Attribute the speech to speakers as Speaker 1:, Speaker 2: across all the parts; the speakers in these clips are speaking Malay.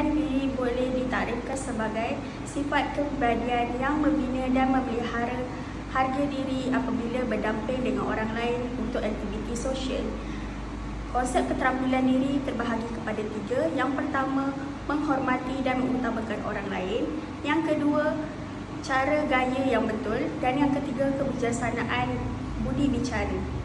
Speaker 1: kepercayaan diri boleh ditakrifkan sebagai sifat kepribadian yang membina dan memelihara harga diri apabila berdamping dengan orang lain untuk aktiviti sosial. Konsep keterampilan diri terbahagi kepada tiga. Yang pertama, menghormati dan mengutamakan orang lain. Yang kedua, cara gaya yang betul. Dan yang ketiga, kebijaksanaan budi bicara.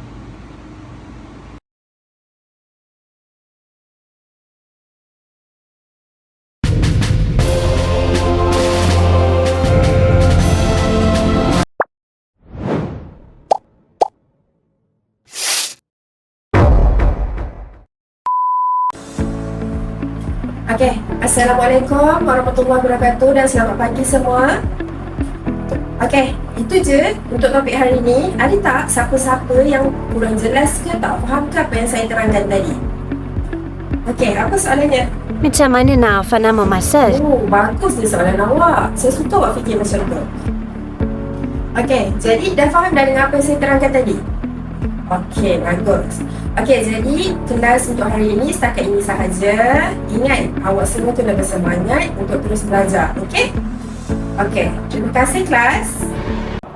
Speaker 2: Okey, Assalamualaikum warahmatullahi wabarakatuh dan selamat pagi semua. Okey, itu je untuk topik hari ini. Ada tak siapa-siapa yang kurang jelas ke tak faham ke apa yang saya terangkan tadi? Okey, apa soalannya?
Speaker 3: Macam mana nak hafal nama masa?
Speaker 2: Oh, bagus ni soalan awak. Saya suka awak fikir macam tu. Okey, jadi dah faham dah dengan apa yang saya terangkan tadi? Okey, bagus. Okey, jadi kelas untuk hari ini setakat ini sahaja. Ingat, awak semua kena bersemangat untuk terus belajar. Okey? Okey, terima kasih kelas.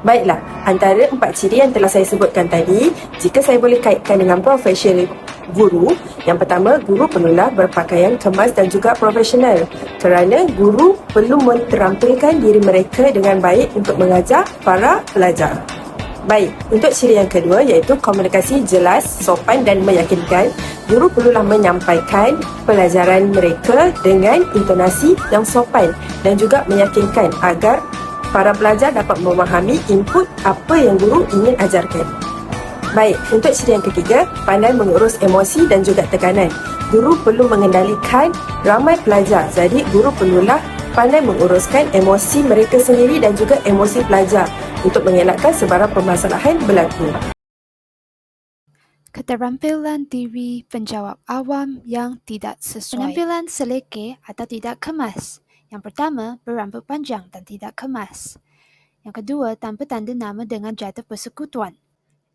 Speaker 2: Baiklah, antara empat ciri yang telah saya sebutkan tadi, jika saya boleh kaitkan dengan profesi guru, yang pertama, guru perlulah berpakaian kemas dan juga profesional kerana guru perlu menterampilkan diri mereka dengan baik untuk mengajar para pelajar. Baik, untuk ciri yang kedua iaitu komunikasi jelas, sopan dan meyakinkan. Guru perlulah menyampaikan pelajaran mereka dengan intonasi yang sopan dan juga meyakinkan agar para pelajar dapat memahami input apa yang guru ingin ajarkan. Baik, untuk ciri yang ketiga, pandai mengurus emosi dan juga tekanan. Guru perlu mengendalikan ramai pelajar. Jadi, guru perlulah pandai menguruskan emosi mereka sendiri dan juga emosi pelajar untuk mengelakkan sebarang permasalahan berlaku.
Speaker 4: Keterampilan diri penjawab awam yang tidak sesuai. Penampilan selekeh atau tidak kemas. Yang pertama, berambut panjang dan tidak kemas. Yang kedua, tanpa tanda nama dengan jatuh persekutuan.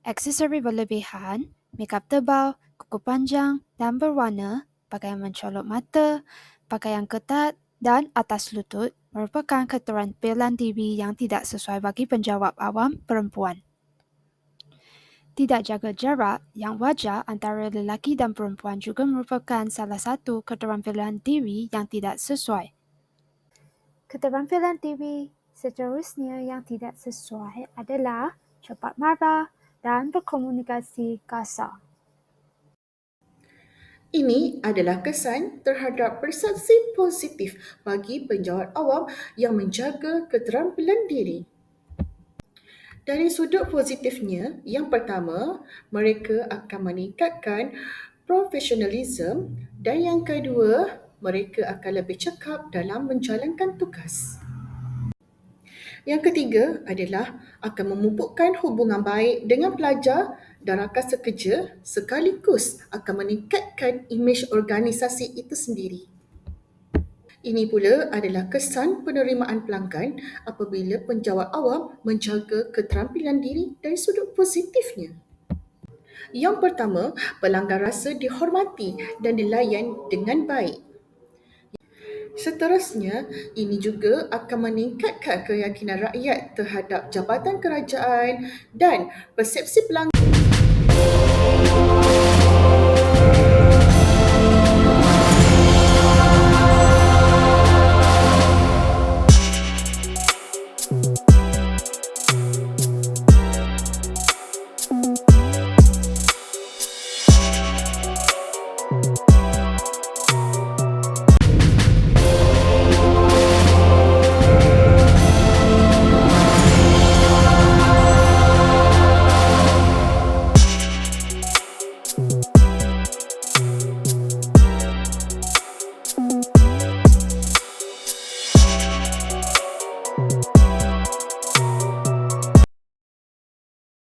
Speaker 4: Aksesori berlebihan, makeup tebal, kuku panjang dan berwarna, pakaian mencolok mata, pakaian ketat dan atas lutut merupakan keterampilan diri yang tidak sesuai bagi penjawab awam perempuan. Tidak jaga jarak yang wajar antara lelaki dan perempuan juga merupakan salah satu keterampilan diri yang tidak sesuai. Keterampilan diri seterusnya yang tidak sesuai adalah cepat marah dan berkomunikasi kasar.
Speaker 5: Ini adalah kesan terhadap persepsi positif bagi penjawat awam yang menjaga keterampilan diri. Dari sudut positifnya, yang pertama, mereka akan meningkatkan profesionalism dan yang kedua, mereka akan lebih cekap dalam menjalankan tugas. Yang ketiga adalah akan memupukkan hubungan baik dengan pelajar dan rakan sekerja sekaligus akan meningkatkan imej organisasi itu sendiri. Ini pula adalah kesan penerimaan pelanggan apabila penjawat awam menjaga keterampilan diri dari sudut positifnya. Yang pertama, pelanggan rasa dihormati dan dilayan dengan baik. Seterusnya, ini juga akan meningkatkan keyakinan rakyat terhadap jabatan kerajaan dan persepsi pelanggan